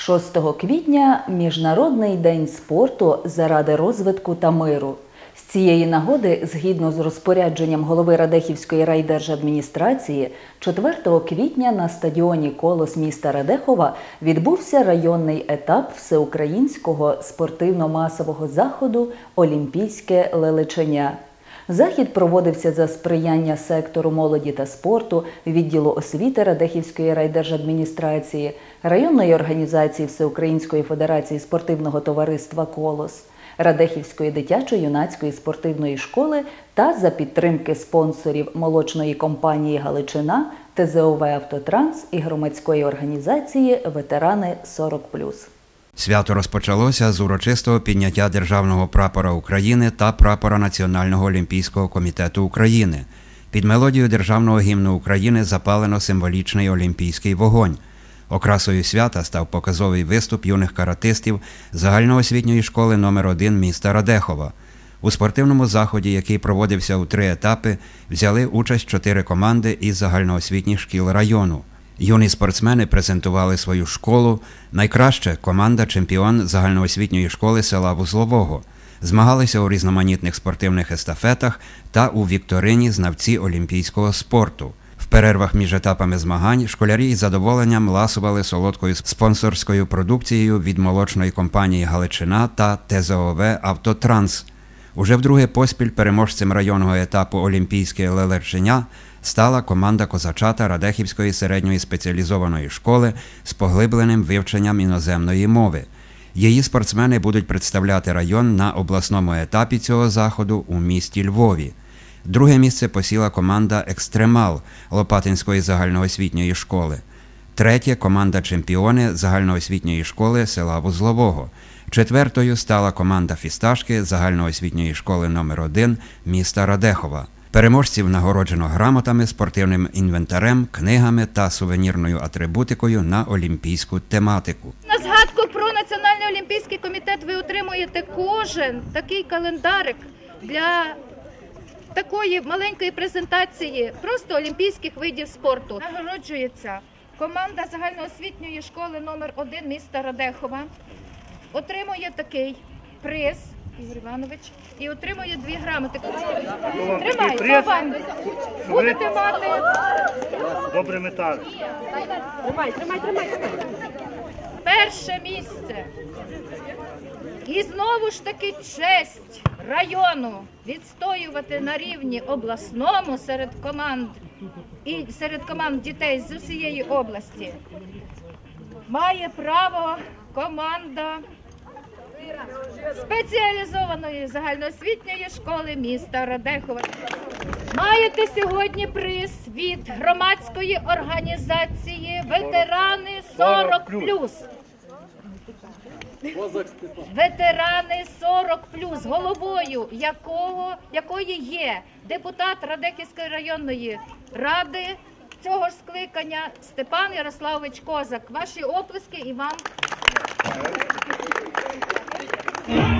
6 квітня Міжнародний день спорту заради розвитку та миру. З цієї нагоди, згідно з розпорядженням голови Радехівської райдержадміністрації, 4 квітня на стадіоні Колос міста Радехова відбувся районний етап всеукраїнського спортивно-масового заходу Олімпійське лелечення. Захід проводився за сприяння сектору молоді та спорту, відділу освіти Радехівської райдержадміністрації, районної організації Всеукраїнської федерації спортивного товариства Колос, Радехівської дитячо-юнацької спортивної школи та за підтримки спонсорів молочної компанії Галичина, ТЗОВ Автотранс і громадської організації Ветерани 40+. Свято розпочалося з урочистого підняття державного прапора України та прапора Національного олімпійського комітету України. Під мелодію державного гімну України запалено символічний олімпійський вогонь. Окрасою свята став показовий виступ юних каратистів загальноосвітньої школи номер 1 міста Радехова. У спортивному заході, який проводився у три етапи, взяли участь чотири команди із загальноосвітніх шкіл району. Юні спортсмени презентували свою школу. Найкраще команда чемпіон загальноосвітньої школи села Вузлового. Змагалися у різноманітних спортивних естафетах та у вікторині знавці олімпійського спорту. В перервах між етапами змагань школярі із задоволенням ласували солодкою спонсорською продукцією від молочної компанії Галичина та ТЗОВ Автотранс. Уже вдруге поспіль переможцем районного етапу Олімпійське лелечення стала команда козачата Радехівської середньої спеціалізованої школи з поглибленим вивченням іноземної мови. Її спортсмени будуть представляти район на обласному етапі цього заходу у місті Львові. Друге місце посіла команда Екстремал Лопатинської загальноосвітньої школи. Третє команда чемпіони загальноосвітньої школи села Вузлового. Четвертою стала команда Фісташки загальноосвітньої школи номер 1 міста Радехова. Переможців нагороджено грамотами, спортивним інвентарем, книгами та сувенірною атрибутикою на олімпійську тематику. На згадку про Національний олімпійський комітет ви отримуєте кожен такий календарик для такої маленької презентації просто олімпійських видів спорту. Нагороджується команда загальноосвітньої школи номер 1 міста Радехова. Отримує такий приз. Ігор Іванович, і отримує дві грамоти. Тримай. Вань, будете мати Добре метали. перше місце. І знову ж таки честь району відстоювати на рівні обласному серед команд і серед команд дітей з усієї області. Має право команда спеціалізованої загальноосвітньої школи міста Радехова. Маєте сьогодні приз від громадської організації Ветерани 40+. Ветерани 40+, головою якого, якої є депутат Радехівської районної ради цього ж скликання Степан Ярославович Козак. Ваші оплески і вам Yeah.